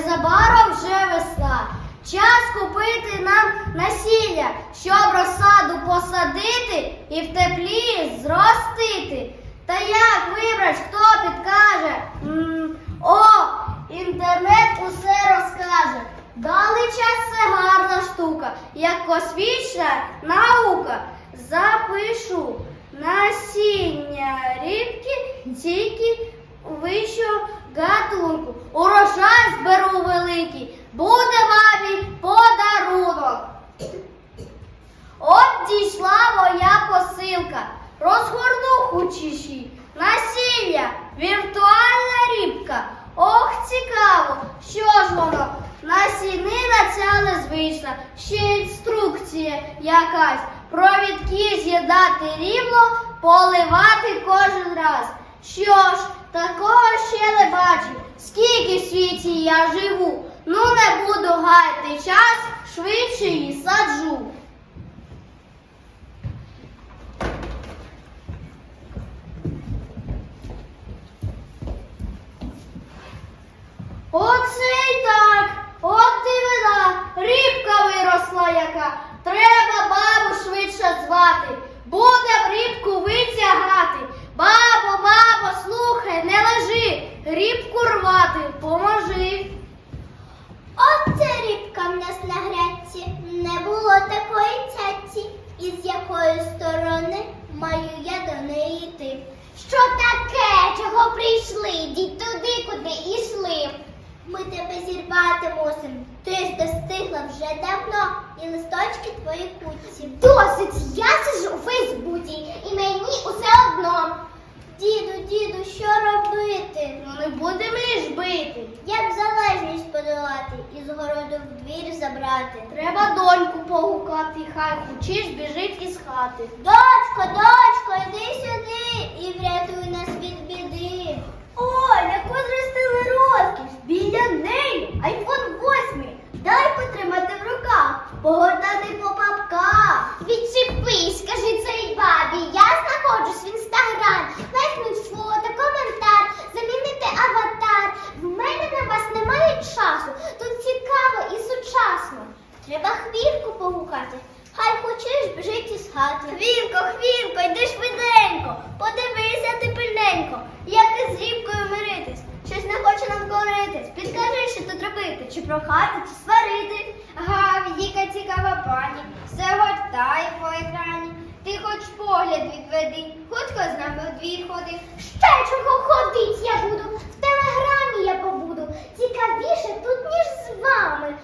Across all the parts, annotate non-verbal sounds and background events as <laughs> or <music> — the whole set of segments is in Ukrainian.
незабаром вже весна. Час купити нам насілля, щоб розсаду посадити і в теплі зростити. Та як вибрать, хто підкаже? М, О, інтернет усе розкаже. Дали час це гарна штука, як космічна наука. Запишу насіння рибки тільки вищого гатунку. Урожай зберу великий, буде мамі подарунок. От дійшла моя посилка, розгорну хочіші. Насілля, віртуальна рібка. Ох, цікаво, що ж воно? Насінина ця незвична, ще інструкція якась. Провідки з'їдати рівно, поливати кожен раз. Що ж, такого ще не бачив. Скільки в світі я живу, ну не буду гаяти час, швидше її саджу. Оце й так, от дивина, рібка виросла яка. Треба бабу швидше звати. Будем рібку витягати. Бабо, бабо, слухай, не лежи, рібку рвати, поможи. От це рібка в нас на грядці. Не було такої цяці, із якої сторони маю я до неї йти. Що таке? Чого прийшли? Йдіть туди, куди йшли. Ми тебе зірвати мусимо. Ти ж достигла вже давно і листочки твої куці. Досить, я сижу у Фейсбуці і мені усе одно. Діду, діду, що робити? Ну не будемо ж бити. Залежність подолати і з городу в двір забрати. Треба доньку погукати, хай хочеш біжить із хати. Дочко, дочко, йди сюди і врятуй нас від біди. Ой, яку зростили розкіш! Біля неї айфон 8. Дай потримати в руках, погортати по папках. Відчепись, скажи цій бабі, я знаходжусь в інстаграм. Лайкнуть фото, коментар, замінити аватар. В мене на вас немає часу. Тут цікаво і сучасно. Треба хвірку погукати. Хай хочеш біжить із хати. Хвілко, хвілко, йди швиденько, подивися ти пильненько, як із рібкою миритись. Щось не хоче нам коритись. Підкажи, що тут робити, чи прохати, чи сварити. Ага, яка цікава пані, все гортає по екрані. Ти хоч погляд відведи, хутко з нами у двір ходи. Ще чого ходить я буду, в телеграмі я побуду. Цікавіше тут, ніж з вами.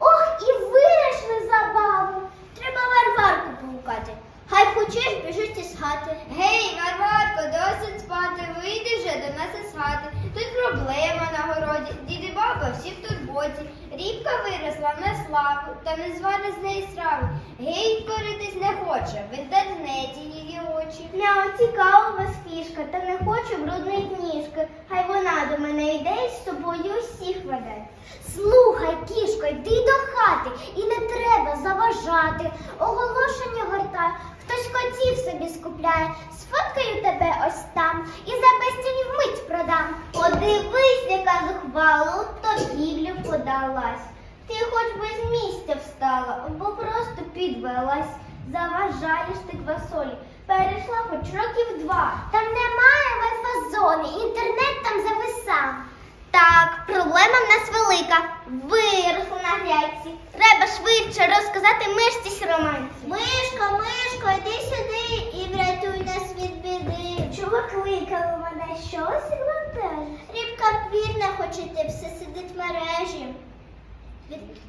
Ох, і вирішли забаву. Треба Варварку погукати. Хай хочеш біжить із хати. Гей, Варварко, досить спати, вийди вже до нас із хати. Тут проблема на городі, діди баба всі в турботі. Рібка виросла на славу, та не звали з неї страви. Гей, коритись не хоче, в інтернеті її очі. Мяу, цікава вас фішка, та не хочу брудної книжки. Хай вона до мене йде і з собою усіх веде. Слухай, кішко, йди до хати і не треба заважати. Оголошення гортай, хтось котів собі скупляє. Сфоткаю тебе ось там і за безцінь вмить продам. Подивись, яка зухвала, у подалась. Ти хоч би з місця встала, або просто підвелась. Заважаєш ти квасолі. Перейшла хоч років два. Там немає вайфазони, інтернет там зависав. Так, проблема в нас велика. Виросла на грядці. Треба швидше розказати мишці сіроманці. Мишко, мишко, йди сюди і врятуй нас від біди. Чого кликали мене? Щось Рібка вірна хоче йти, все сидить в мережі.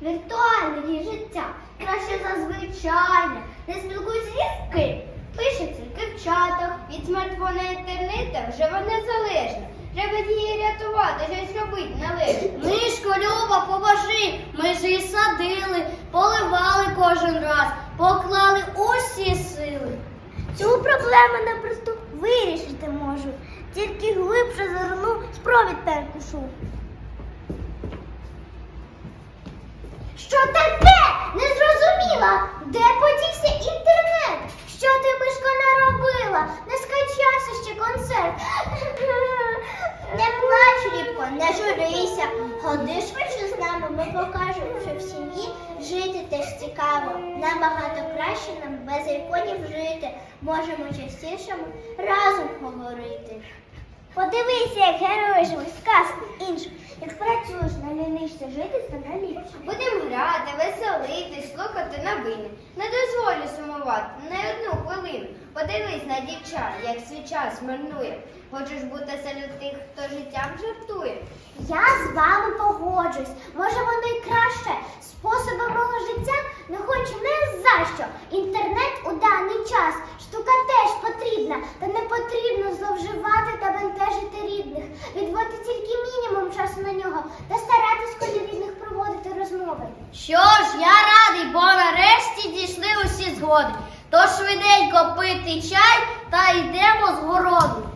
Віртуальне її життя краще за звичайне. Не спілкуйся ні з ким. Пише тільки в чатах, від смартфона інтернету вже вона залежна. Треба її рятувати, щось робити належно. Мишко, Люба, поможи. Ми ж її садили, поливали кожен раз, поклали усі сили. Цю проблему непросто вирішити можу тільки глибше зазирнув, спровід перекушу. Що таке? Не зрозуміла. Де подівся інтернет? Що ти мишко не робила, Не скачався ще концерт. <laughs> Не плач, Рібко, не журися. Ходи швидше з нами, ми покажемо, що в сім'ї жити теж цікаво. Набагато краще нам без іконів жити. Можемо частіше разом говорити. Подивися, як герої живуть, сказки інші. Як працюєш, налінишся жити, стане ліпше. Будемо грати, веселитись, слухати новини. Не дозволю сумувати не одну хвилину. Подивись на дівчат, як свій час марнує. Хочеш бути серед тих, хто життям жартує. Я з вами погоджуюсь. Може, воно й краще. Способи мого життя не хочу не що. Інтернет у даний час штука теж потрібна, та не потрібно зловживати та бентежити рідних. Відводити тільки мінімум часу на нього та старатись колі рідних проводити розмови. Що ж, я радий, бо нарешті дійшли усі згоди. То швиденько пити чай та йдемо з городу.